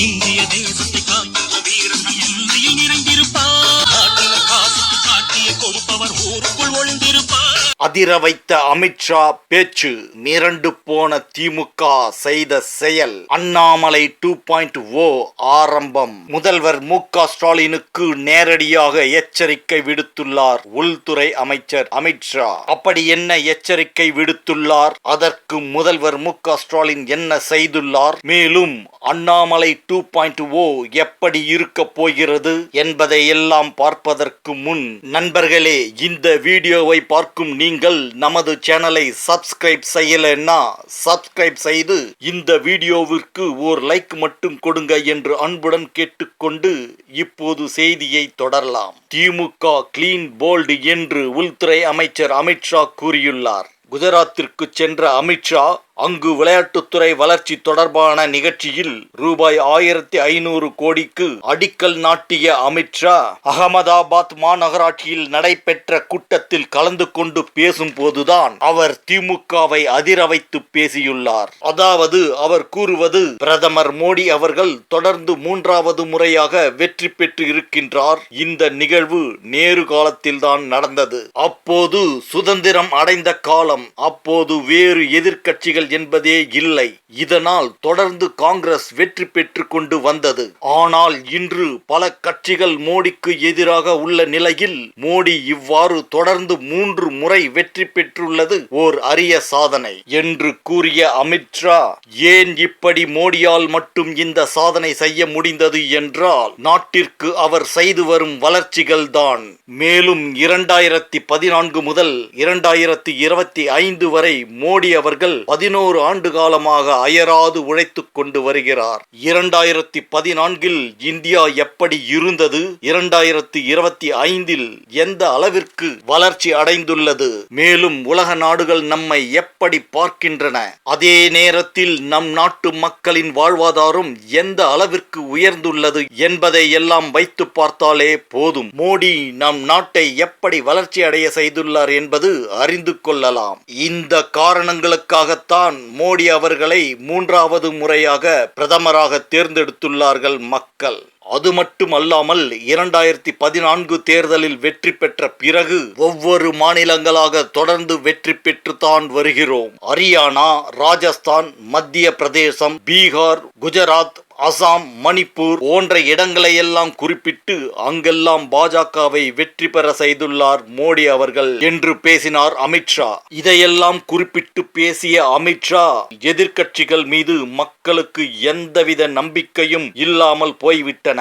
இந்திய அதிர வைத்த அமித்ஷா பேச்சு மிரண்டு போன திமுக செய்த செயல். அண்ணாமலை டூ பாயிண்ட் ஓ ஆரம்பம். முதல்வர் மு க ஸ்டாலினுக்கு நேரடியாக எச்சரிக்கை விடுத்துள்ளார் உள்துறை அமைச்சர் அமித்ஷா. அப்படி என்ன எச்சரிக்கை விடுத்துள்ளார்? அதற்கு முதல்வர் மு க ஸ்டாலின் என்ன செய்துள்ளார்? மேலும் அண்ணாமலை டூ பாயிண்ட் ஓ எப்படி இருக்க போகிறது என்பதை எல்லாம் பார்ப்பதற்கு முன் நண்பர்களே இந்த வீடியோவை பார்க்கும் நீங்கள் நமது சேனலை சப்ஸ்கிரைப் செய்யலைன்னா சப்ஸ்கிரைப் செய்து இந்த வீடியோவிற்கு ஓர் லைக் மட்டும் கொடுங்க என்று அன்புடன் கேட்டுக்கொண்டு இப்போது செய்தியை தொடரலாம். திமுக கிளீன் போல்டு என்று உள்துறை அமைச்சர் அமித்ஷா கூறியுள்ளார். குஜராத்திற்கு சென்ற அமித்ஷா அங்கு விளையாட்டுத்துறை வளர்ச்சி தொடர்பான நிகழ்ச்சியில் ரூபாய் ஆயிரத்தி ஐநூறு கோடிக்கு அடிக்கல் நாட்டிய அமித்ஷா அகமதாபாத் மாநகராட்சியில் நடைபெற்ற கூட்டத்தில் கலந்து கொண்டு பேசும்போதுதான் அவர் திமுகவை அதிர வைத்து பேசியுள்ளார். அதாவது அவர் கூறுவது பிரதமர் மோடி அவர்கள் தொடர்ந்து மூன்றாவது முறையாக வெற்றி பெற்று இருக்கின்றார். இந்த நிகழ்வு நேரு காலத்தில்தான் நடந்தது. அப்போது சுதந்திரம் அடைந்த காலம் அப்போது வேறு எதிர்க்கட்சிகள் என்பதே இல்லை. இதனால் தொடர்ந்து காங்கிரஸ் வெற்றி பெற்று கொண்டு வந்தது. ஆனால் இன்று பல கட்சிகள் மோடிக்கு எதிராக உள்ள நிலையில் மோடி இவ்வாறு தொடர்ந்து மூன்று முறை வெற்றி பெற்றுள்ளது ஓர் அரிய சாதனை. என்று கூறிய அமித்ஷா ஏன் இப்படி மோடியால் மட்டும் இந்த சாதனை செய்ய முடிந்தது என்றால் நாட்டிற்கு அவர் செய்து வரும் வளர்ச்சிகள் தான். மேலும் இரண்டாயிரத்தி பதினான்கு முதல் இரண்டாயிரத்தி இருபத்தி ஐந்து வரை மோடி அவர்கள் பதினோரு ஆண்டு காலமாக அயராது உழைத்துக் கொண்டு வருகிறார். இரண்டாயிரத்தி பதினான்கில் இந்தியா எப்படி இருந்தது? இரண்டாயிரத்தி இருபத்தி ஐந்தில் எந்த அளவிற்கு வளர்ச்சி அடைந்துள்ளது? மேலும் உலக நாடுகள் நம்மை எப்படி பார்க்கின்றன? அதே நேரத்தில் நம் நாட்டு மக்களின் வாழ்வாதாரம் எந்த அளவிற்கு உயர்ந்துள்ளது என்பதை எல்லாம் வைத்து பார்த்தாலே போதும். மோடி நம் நாட்டை எப்படி வளர்ச்சி அடைய செய்துள்ளார் என்பது அறிந்து கொள்ளலாம். இந்த காரணங்களுக்காகத்தான் மோடி அவர்களை மூன்றாவது முறையாக பிரதமராக தேர்ந்தெடுத்துள்ளார்கள் மக்கள். அது மட்டுமல்லாமல் இரண்டாயிரத்தி பதினான்கு தேர்தலில் வெற்றி பெற்ற பிறகு ஒவ்வொரு மாநிலங்களாக தொடர்ந்து வெற்றி பெற்றுத்தான் வருகிறோம். ஹரியானா ராஜஸ்தான் மத்திய பிரதேசம் பீகார் குஜராத் அசாம் மணிப்பூர் போன்ற இடங்களை எல்லாம் குறிப்பிட்டு அங்கெல்லாம் பாஜகவை வெற்றி பெற செய்துள்ளார் மோடி அவர்கள் என்று பேசினார் அமித்ஷா இதையெல்லாம் குறிப்பிட்டு பேசிய அமித்ஷா எதிர்க்கட்சிகள் மீது மக்களுக்கு எந்தவித நம்பிக்கையும் இல்லாமல் போய்விட்டன.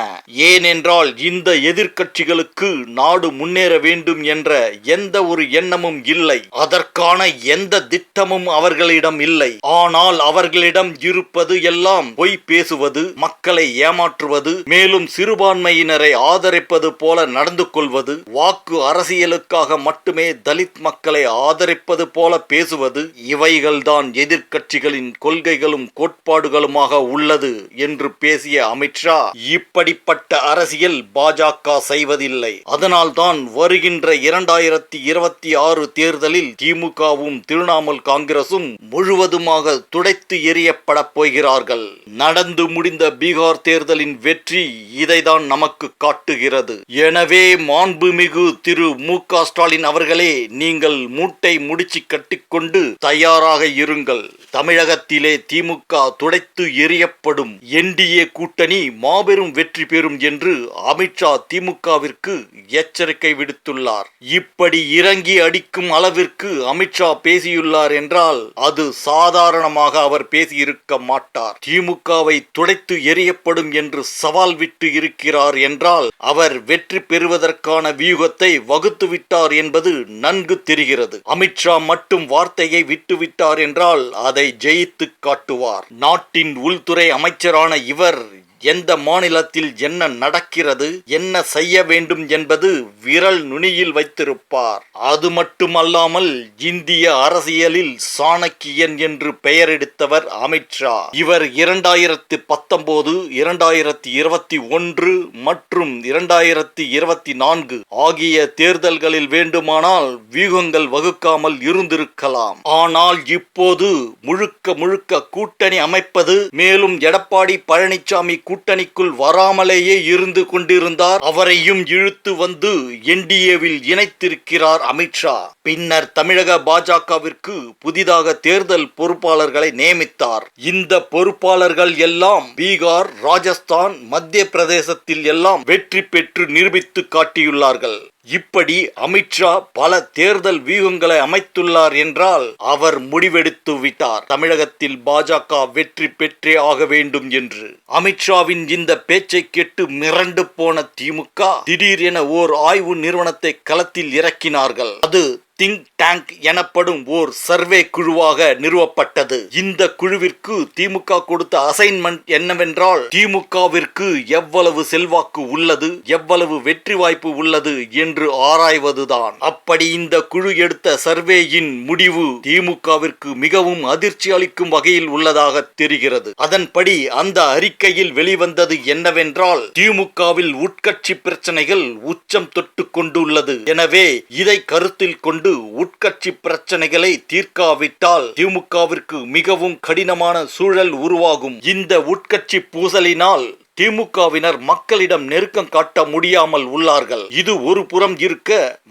ஏனென்றால் இந்த எதிர்க்கட்சிகளுக்கு நாடு முன்னேற வேண்டும் என்ற எந்த ஒரு எண்ணமும் இல்லை. அதற்கான எந்த திட்டமும் அவர்களிடம் இல்லை. ஆனால் அவர்களிடம் இருப்பது எல்லாம் பொய் பேசுவது மக்களை ஏமாற்றுவது மேலும் சிறுபான்மையினரை ஆதரிப்பது போல நடந்து கொள்வது வாக்கு அரசியலுக்காக மட்டுமே தலித் மக்களை ஆதரிப்பது போல பேசுவது இவைகள்தான் எதிர்க்கட்சிகளின் கொள்கைகளும் கோட்பாடுகளுமாக உள்ளது என்று பேசிய அமித்ஷா இப்படிப்பட்ட அரசியல் பாஜக செய்வதில்லை. அதனால்தான் வருகின்ற இரண்டாயிரத்தி இருபத்தி ஆறு தேர்தலில் திமுகவும் திரிணாமுல் காங்கிரசும் முழுவதுமாக துடைத்து எறியப்படப் போகிறார்கள். நடந்து முடி முடிந்த பீகார் தேர்தலின் வெற்றி இதைதான் நமக்கு காட்டுகிறது. எனவே மாண்புமிகு திரு மு க ஸ்டாலின் அவர்களே நீங்கள் மூட்டை முடிச்சு கட்டிக்கொண்டு தயாராக இருங்கள். தமிழகத்திலே திமுக துடைத்து எறியப்படும் என்டிஏ கூட்டணி மாபெரும் வெற்றி பெறும் என்று அமித்ஷா திமுகவிற்கு எச்சரிக்கை விடுத்துள்ளார். இப்படி இறங்கி அடிக்கும் அளவிற்கு அமித்ஷா பேசியுள்ளார் என்றால் அது சாதாரணமாக அவர் பேசியிருக்க மாட்டார். திமுகவை துடைத்து எறியப்படும் என்று சவால் விட்டு இருக்கிறார் என்றால் அவர் வெற்றி பெறுவதற்கான வியூகத்தை வகுத்து விட்டார் என்பது நன்கு தெரிகிறது. அமித்ஷா மட்டும் வார்த்தையை விட்டுவிட்டார் என்றால் அதை ஜெயித்து காட்டுவார். நாட்டின் உள்துறை அமைச்சரான இவர் எந்த மாநிலத்தில் என்ன நடக்கிறது என்ன செய்ய வேண்டும் என்பது விரல் நுனியில் வைத்திருப்பார். அது மட்டுமல்லாமல் இந்திய அரசியலில் சாணக்கியன் என்று பெயர் எடுத்தவர் அமித்ஷா இவர் இரண்டாயிரத்து பத்தொன்பது இரண்டாயிரத்தி இருபத்தி ஒன்று மற்றும் இரண்டாயிரத்தி இருபத்தி நான்கு ஆகிய தேர்தல்களில் வேண்டுமானால் வியூகங்கள் வகுக்காமல் இருந்திருக்கலாம். ஆனால் இப்போது முழுக்க முழுக்க கூட்டணி அமைப்பது மேலும் எடப்பாடி பழனிசாமி கூட்டணிக்குள் வராமலேயே இருந்து கொண்டிருந்தார். அவரையும் இழுத்து வந்து என்டிஏவில் இணைத்திருக்கிறார் அமித்ஷா பின்னர் தமிழக பாஜகவிற்கு புதிதாக தேர்தல் பொறுப்பாளர்களை நியமித்தார். இந்த பொறுப்பாளர்கள் எல்லாம் பீகார் ராஜஸ்தான் மத்திய பிரதேசத்தில் எல்லாம் வெற்றி பெற்று நிரூபித்து காட்டியுள்ளார்கள். இப்படி அமித்ஷா பல தேர்தல் வியூகங்களை அமைத்துள்ளார் என்றால் அவர் முடிவெடுத்து விட்டார். தமிழகத்தில் பாஜக வெற்றி பெற்றே ஆக வேண்டும் என்று. அமித்ஷாவின் இந்த பேச்சை கேட்டு மிரண்டு போன திமுக திடீரென ஓர் ஆய்வு நிறுவனத்தை களத்தில் இறக்கினார்கள். அது திங்க் டேங்க் எனப்படும் ஓர் சர்வே குழுவாக நிறுவப்பட்டது. இந்த குழுவிற்கு திமுக கொடுத்த அசைன்மெண்ட் என்னவென்றால் திமுகவிற்கு எவ்வளவு செல்வாக்கு உள்ளது எவ்வளவு வெற்றி வாய்ப்பு உள்ளது என்று ஆராய்வதுதான். அப்படி இந்த குழு எடுத்த சர்வேயின் முடிவு திமுகவிற்கு மிகவும் அதிர்ச்சி அளிக்கும் வகையில் உள்ளதாக தெரிகிறது. அதன்படி அந்த அறிக்கையில் வெளிவந்தது என்னவென்றால் திமுகவில் உட்கட்சி பிரச்சனைகள் உச்சம் தொட்டு கொண்டுள்ளது. எனவே இதை கருத்தில் கொண்டு உட்கட்சி பிரச்சனைகளை தீர்க்காவிட்டால் திமுகவிற்கு மிகவும் கடினமான சூழல் உருவாகும். இந்த உட்கட்சி பூசலினால் திமுகவினர் மக்களிடம் நெருக்கம் காட்ட முடியாமல் உள்ளார்கள். இது ஒரு புறம் இருக்க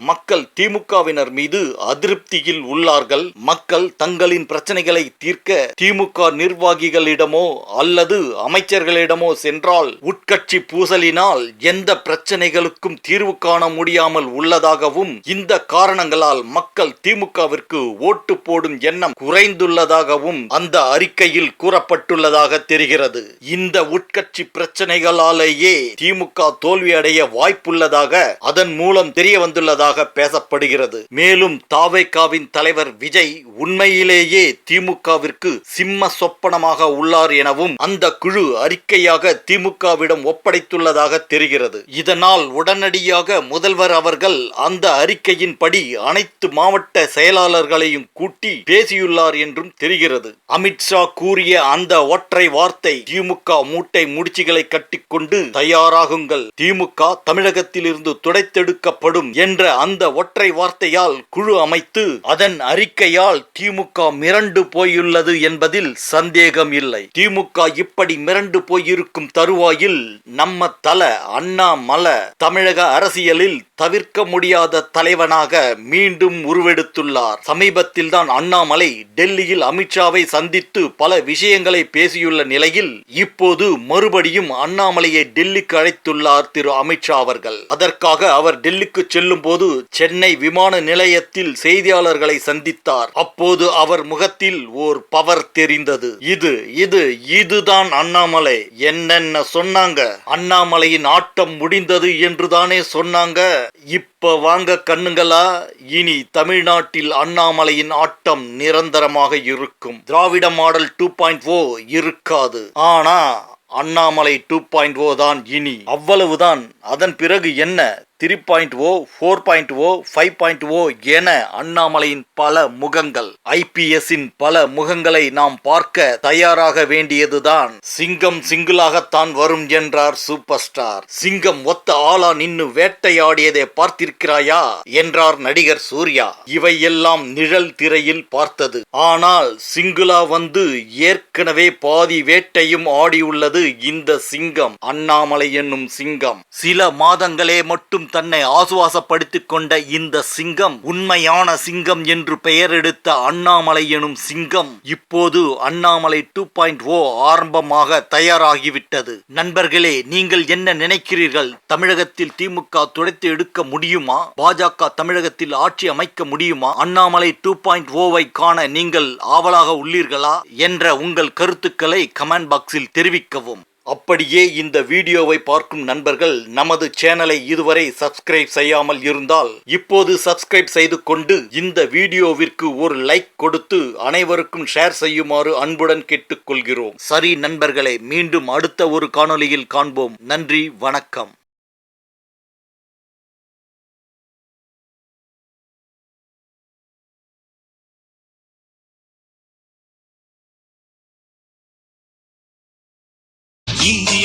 மக்கள் திமுகவினர் மீது அதிருப்தியில் உள்ளார்கள். மக்கள் தங்களின் பிரச்சனைகளை தீர்க்க திமுக நிர்வாகிகளிடமோ அல்லது அமைச்சர்களிடமோ சென்றால் உட்கட்சி பூசலினால் எந்த பிரச்சனைகளுக்கும் தீர்வு காண முடியாமல் உள்ளதாகவும் இந்த காரணங்களால் மக்கள் திமுகவிற்கு ஓட்டு போடும் எண்ணம் குறைந்துள்ளதாகவும் அந்த அறிக்கையில் கூறப்பட்டுள்ளதாக தெரிகிறது. இந்த உட்கட்சி பிரச்சனை பிரச்சனைகளாலேயே திமுக தோல்வி அடைய வாய்ப்புள்ளதாக அதன் மூலம் தெரிய வந்துள்ளதாக பேசப்படுகிறது. மேலும் தாவேகாவின் தலைவர் விஜய் உண்மையிலேயே திமுகவிற்கு சிம்ம சொப்பனமாக உள்ளார் எனவும் அந்த குழு அறிக்கையாக திமுகவிடம் ஒப்படைத்துள்ளதாக தெரிகிறது. இதனால் உடனடியாக முதல்வர் அவர்கள் அந்த அறிக்கையின்படி அனைத்து மாவட்ட செயலாளர்களையும் கூட்டி பேசியுள்ளார் என்றும் தெரிகிறது. அமித்ஷா கூறிய அந்த ஒற்றை வார்த்தை திமுக மூட்டை முடிச்சுகளை கட்டிக்கொண்டு தயாராகுங்கள். திமுக தமிழகத்தில் இருந்து துடைத்தெடுக்கப்படும் என்ற அந்த ஒற்றை வார்த்தையால் குழு அமைத்து அதன் அறிக்கையால் திமுக மிரண்டு போயுள்ளது என்பதில் சந்தேகம் இல்லை. திமுக இப்படி மிரண்டு போயிருக்கும் தருவாயில் நம்ம தல அண்ணாமல தமிழக அரசியலில் தவிர்க்க முடியாத தலைவனாக மீண்டும் உருவெடுத்துள்ளார். சமீபத்தில் தான் அண்ணாமலை டெல்லியில் அமித்ஷாவை சந்தித்து பல விஷயங்களை பேசியுள்ள நிலையில் இப்போது மறுபடியும் அண்ணாமலையை டெல்லிக்கு அழைத்துள்ளார் திரு அமித்ஷா அவர்கள். அதற்காக அவர் டெல்லிக்கு செல்லும் போது சென்னை விமான நிலையத்தில் செய்தியாளர்களை சந்தித்தார். அப்போது அவர் முகத்தில் ஓர் பவர் தெரிந்தது. இது இது இதுதான் அண்ணாமலை. என்னென்ன சொன்னாங்க? அண்ணாமலையின் ஆட்டம் முடிந்தது என்றுதானே சொன்னாங்க? இப்ப வாங்க கண்ணுங்களா. இனி தமிழ்நாட்டில் அண்ணாமலையின் ஆட்டம் நிரந்தரமாக இருக்கும். Dravida model two point O இருக்காது. ஆனா அண்ணாமலை டூ பாயிண்ட் ஓ தான் இனி. அவ்வளவுதான். அதன் பிறகு என்ன? Three point O four point O five point O என அண்ணாமலையின் பல முகங்கள். ஐபிஎஸ்ஸின் பல முகங்களை நாம் பார்க்க தயாராக வேண்டியதுதான் சிங்கம் சிங்கிளாகத்தான் வரும் என்றார் சூப்பர் ஸ்டார் சிங்கம் ஒத்த ஆளா நின்னு வேட்டையாடியதை பார்த்திருக்கிறாயா? என்றார் நடிகர் சூர்யா. இவையெல்லாம் நிழல் திரையில் பார்த்தது. ஆனால் சிங்குலா வந்து ஏற்கனவே பாதி வேட்டையும் ஆடியுள்ளது இந்த சிங்கம் அண்ணாமலை என்னும் சிங்கம். சில மாதங்களே மட்டும் தன்னை ஆசுவாசப்படுத்திக் கொண்ட இந்த சிங்கம் உண்மையான சிங்கம் என்று பெயர் எடுத்த அண்ணாமலை எனும் சிங்கம் இப்போது அண்ணாமலை டூ பாயிண்ட் ஓ ஆரம்பமாக தயாராகிவிட்டது. நண்பர்களே நீங்கள் என்ன நினைக்கிறீர்கள்? தமிழகத்தில் திமுக துடைத்து எடுக்க முடியுமா? பாஜக தமிழகத்தில் ஆட்சி அமைக்க முடியுமா? அண்ணாமலை டூ பாயிண்ட் ஓவை காண நீங்கள் ஆவலாக உள்ளீர்களா? என்ற உங்கள் கருத்துக்களை கமெண்ட் பாக்ஸில் தெரிவிக்கவும். அப்படியே இந்த வீடியோவை பார்க்கும் நண்பர்கள் நமது சேனலை இதுவரை சப்ஸ்கிரைப் செய்யாமல் இருந்தால் இப்போது சப்ஸ்கிரைப் செய்து கொண்டு இந்த வீடியோவிற்கு ஒரு லைக் கொடுத்து அனைவருக்கும் ஷேர் செய்யுமாறு அன்புடன் கேட்டுக்கொள்கிறோம். சரி நண்பர்களே மீண்டும் அடுத்த ஒரு காணொளியில் காண்போம். நன்றி வணக்கம். இந்திய